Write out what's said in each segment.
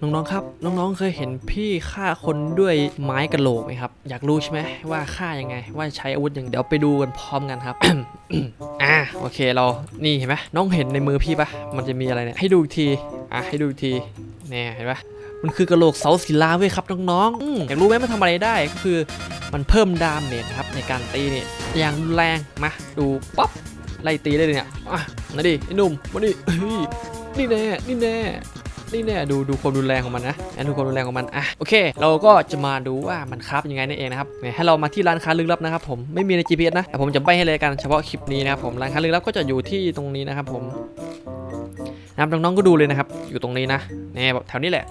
น้องๆครับ น้องๆเคยเห็นพี่ฆ่าคนด้วยไม้กระโหลกไหมครับ อยากรู้ใช่ไหมว่าฆ่ายังไง ว่าใช้อาวุธยังไงเดี๋ยวไปดูกันพร้อมกันครับอ่าโอเคเรานี่เห็นไหมน้องเห็นในมือพี่ปะมันจะมีอะไรเนี่ยให้ดูอีกทีอะให้ดูอีกทีเนี่ยเห็นปะมันคือกระโหลกเสาศิลาเว้ยครับน้องๆออยากรู้ไหมมันทำอะไรได้ก็คือมันเพิ่มดาเมจครับในการตีเนี่ยอย่างรุนแรงมาดูป๊อปไล่ตีได้เลยเนี่ยอะมาดิไอ้หนุ่มมาดินี่แน่นี่แน่ นี่เนี่ยดูดูความรุนแรงของมันนะอะดูความรุนแรงของมันอะโอเค เราก็จะมาดูว่ามันคราฟยังไงนั่นเองนะครับเนี่ยให้เรามาที่ร้านค้าลึกลับนะครับผมไม่มีใน GPS นะแต่ผมจะใบให้เลยกันเฉพาะคลิปนี้นะครับผมร้านค้าลึกลับก็จะอยู่ที่ตรงนี้นะครับผมนะครับน้องๆก็ดูเลยนะครับ อยู่ตรงนี้นะเนี่ยแถวนี้แหละ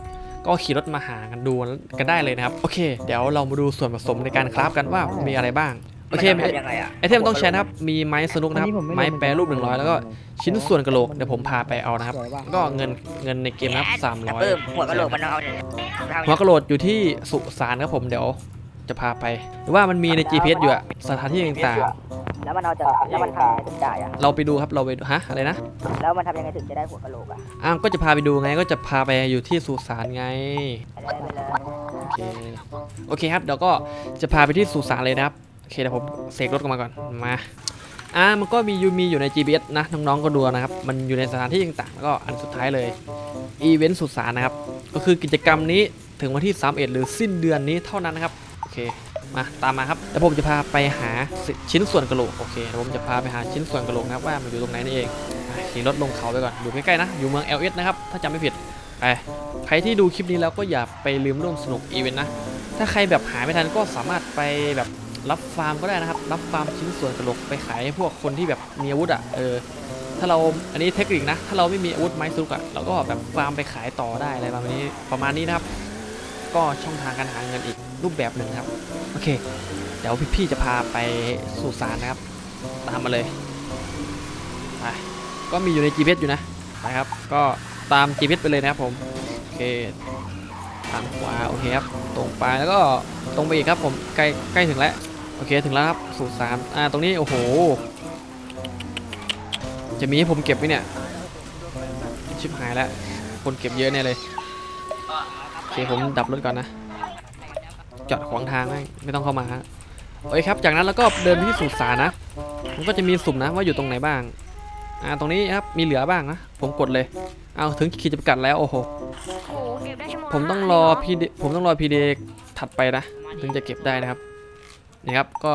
ก็ขี่รถมาหากันดูกันได้เลยนะครับ โอเค เดี๋ยวเรามาดูส่วนผสมในการคราฟกันว่ามีอะไรบ้าง โอเค มันทำยังไงอะไอเทมต้องใช้นะครับ มีไม้สนุกนะครับไม้แปรรูป 100 แล้วก็ชิ้นส่วนกระโหลก เดี๋ยวผมพาไปเอานะครับแล้วก็เงินเงินในเกมนะครับแต่เพิ่ม300หัวกะโหลกมันต้องเอาเนี่ยหัวกระโหลกอยู่ที่สุสานครับผมเดี๋ยวจะพาไป หรือว่ามันมีใน GPS อยู่อะสถานที่ต่างแล้วมันเอาจะแล้วมันทำยังไงถึงได้อะๆ เราไปดูครับเราไปดูฮะอะไรนะ แล้วมันทำยังไงถึงจะได้หัวกะโหลกอะอ้าวก็จะพาไปดูไงก็จะพาไปอยู่ที่สุสานไง ได้ไปเลยโอเค โอเคครับเดี๋ยวก็จะพาไปที่สุสานเลยนะครับโอเคเดี๋ยวผมเสกรถกันมาก่อนมาอ่ามันก็มียูมีอยู่ใน GPS นะน้องๆก็ดูนะครับ มันอยู่ในสถานที่ต่างๆแล้วก็อันสุดท้ายเลยอีเวนต์สุสานนะครับ ก็คือกิจกรรมนี้ถึงวันที่ 31 หรือสิ้นเดือนนี้เท่านั้นนะครับโอเคมาตามมาครับแล้วผมจะพาไปหาชิ้นส่วนกระโหลกโอเคเดี๋ยวผมจะพาไปหาชิ้นส่วนกระโหลกนะครับว่ามันอยู่ตรงไหนนี่เองขี่รถลงเขาไปก่อนอยู่ใกล้ๆนะอยู่เมือง LS นะครับถ้าจำไม่ผิดไปใครที่ดูคลิปนี้แล้วก็อย่าไปลืมร่วมสนุกอีเวนต์นะถ้าใครแบบหาไม่ทันก็สามารถไปแบบ รับฟาร์มก็ได้นะครับ รับฟาร์มชิ้นส่วนกระโหลกไปขายให้พวกคนที่แบบมีอาวุธอะเออถ้าเราอันนี้เทคนิคนะ ถ้าเราไม่มีอาวุธไม้สุกอะเราก็แบบฟาร์มไปขายต่อได้อะไรประมาณนี้ประมาณนี้นะครับ ก็ช่องทางการหาเงินอีกรูปแบบหนึ่งครับ โอเค เดี๋ยวพี่ๆจะพาไปสู่ศาลนะครับ ตามมาเลยไปก็มีอยู่ใน GPS อยู่นะไปครับ ก็ตาม GPS ไปเลยนะครับผมโอเคทางขวาโอเคครับตรงไปแล้วก็ตรงไปอีกครับผมใกล้ใกล้ถึงแล้ว โอเคถึงแล้วครับสู่สามอ่าตรงนี้โอ้โห จะมีให้ผมเก็บไหมเนี่ย ชิบหายแล้ว คนเก็บเยอะแน่เลย โอเคผมดับรถก่อนนะ จอดขวางทางไม่ไม่ต้องเข้ามาฮะโอเคครับจากนั้นแล้วก็เดินไปที่สุสานนะ มันก็จะมีสุ่มนะว่าอยู่ตรงไหนบ้าง อ่าตรงนี้ครับมีเหลือบ้างนะ ผมกดเลย เอาถึงขีดจำกัดแล้วโอ้โห ผมต้องรอพีดผมต้องรอพีเดถัดไปนะ ถึงจะเก็บได้นะครับ นี่ครับก็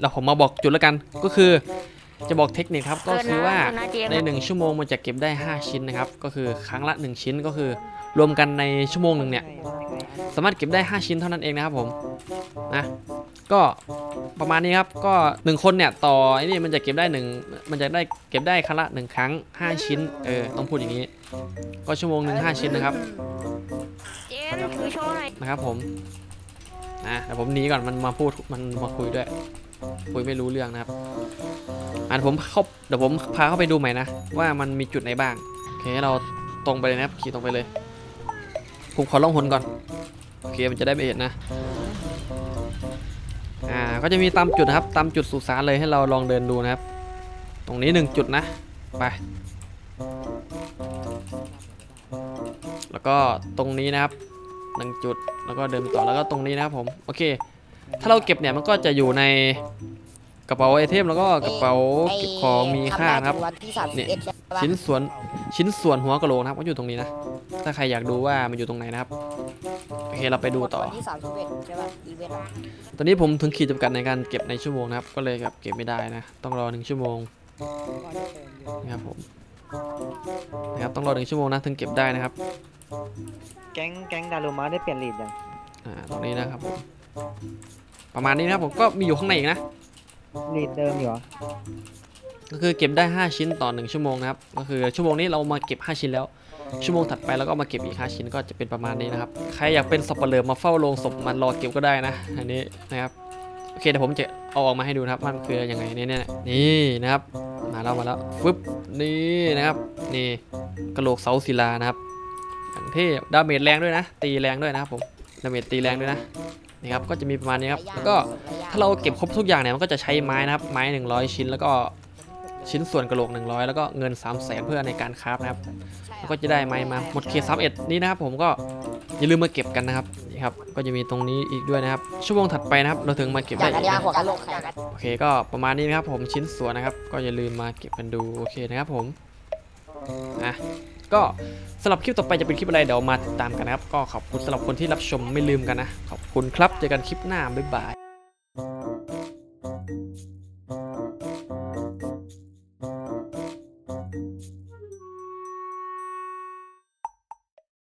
เราผมมาบอกจุดแล้วกันก็คือจะบอกเทคนิคครับก็คือว่าใน 1 ชั่วโมงมันจะเก็บได้ 5 ชิ้นนะครับก็คือครั้งละ 1 ชิ้นก็คือรวมกันในชั่วโมงหนึ่งเนี่ยสามารถเก็บได้ 5 ชิ้นเท่านั้นเองนะครับผมนะก็ประมาณนี้ครับก็ 1 คนเนี่ยต่อไอ้นี่มันจะเก็บได้หนึ่งมันจะได้เก็บได้ครั้งละ 1 ครั้ง 5 ชิ้นเออต้องพูดอย่างนี้ ก็ชั่วโมงหนึ่ง5ชิ้นนะครับเจมส์ถือโชว์หน่อยนะครับผม นะเดี๋ยวผมหนีก่อนมันมาพูดมันมาคุยด้วย คุยไม่รู้เรื่องนะครับอะเดี๋ยวผมเข้าเดี๋ยวผมพาเข้าไปดูใหม่นะ ว่ามันมีจุดไหนบ้างโอเคเราตรงไปเลยนะครับขี่ตรงไปเลยผมขอล่องหนก่อนโอเคมันจะได้ไม่เห็นนะอ่าก็จะมีตามจุดนะครับตามจุดสุสานเลยให้เราลองเดินดูนะครับ ตรงนี้หนึ่งจุดนะไปแล้วก็ตรงนี้นะครับ หนึ่งจุด แล้วก็เดินไปต่อแล้วก็ตรงนี้นะครับผม โอเค ถ้าเราเก็บเนี่ยมันก็จะอยู่ในกระเป๋าไอเทมแล้วก็กระเป๋าเก็บของมีค่านะครับวันที่สามสิบเนี่ยเอ็ดใช่ปะชิ้นส่วนชิ้นส่วนหัวกะโหลกนะครับก็อยู่ตรงนี้นะ ถ้าใครอยากดูว่ามันอยู่ตรงไหนนะครับโอเคเราไปดูต่อวันที่สามสิบเอ็ดใช่ป่ะอีเวนต์อะตอนนี้ผมถึงขีดจำกัดในการเก็บในชั่วโมงนะครับ ก็เลยแบบเก็บไม่ได้นะ ต้องรอหนึ่งชั่วโมงนะครับผมนะครับต้องรอหนึ่งชั่วโมงนะถึงเก็บได้นะครับ แก๊งแก๊งดารุมะได้เปลี่ยนลีดยังอ่าตรงนี้นะครับผมประมาณนี้นะครับผมก็มีอยู่ข้างในอีกนะ ลีดเดิมอยู่เหรอก็คือเก็บได้ 5 ชิ้นต่อ 1 ชั่วโมงนะครับ ก็คือชั่วโมงนี้เรามาเก็บ 5 ชิ้นแล้ว ชั่วโมงถัดไปแล้วก็มาเก็บอีก 5 ชิ้นก็จะเป็นประมาณนี้นะครับ ใครอยากเป็นสับปะเหร่อมาเฝ้าโรงศพมันรอเก็บก็ได้นะ อันนี้นะครับ โอเคเดี๋ยวผมจะเอาออกมาให้ดูนะครับว่ามันคือยังไงเนี่ยเนี่ยนี่นะครับ มาแล้วมาแล้วฟึบนี่นะครับ นี่กระโหลกเสาศิลานะครับ อย่างเท่ดาเมจแรงด้วยนะ ตีแรงด้วยนะครับผมดาเมจตีแรงด้วยนะนี่ครับก็จะมีประมาณนี้ครับแล้วก็ถ้าเราเก็บครบทุกอย่างเนี่ยมันก็จะใช้ไม้นะครับไม้ 100 ชิ้นแล้วก็ชิ้นส่วนกระโหลก 100 แล้วก็เงิน 3 0 0แสนเพื่อในการคราฟนะครับแล้วก็จะได้ไม้มาหมดเคสามเอ็ดนี้นะครับผมก็อย่าลืมมาเก็บกันนะครับนี่ครับก็จะมีตรงนี้อีกด้วยนะครับ ชั่วโมงถัดไปนะครับเราถึงมาเก็บได้อีกนะหัวกะโหลกใครกันโอเคก็ประมาณนี้นะครับผมชิ้นส่วนนะครับ ก็อย่าลืมมาเก็บกันดูโอเคนะครับผมอะ ก็สำหรับคลิปต่อไปจะเป็นคลิปอะไรเดี๋ยวมาติดตามกันนะครับ ก็ขอบคุณสำหรับคนที่รับชมไม่ลืมกันนะ ขอบคุณครับ เจอกันคลิปหน้า บ๊ายบาย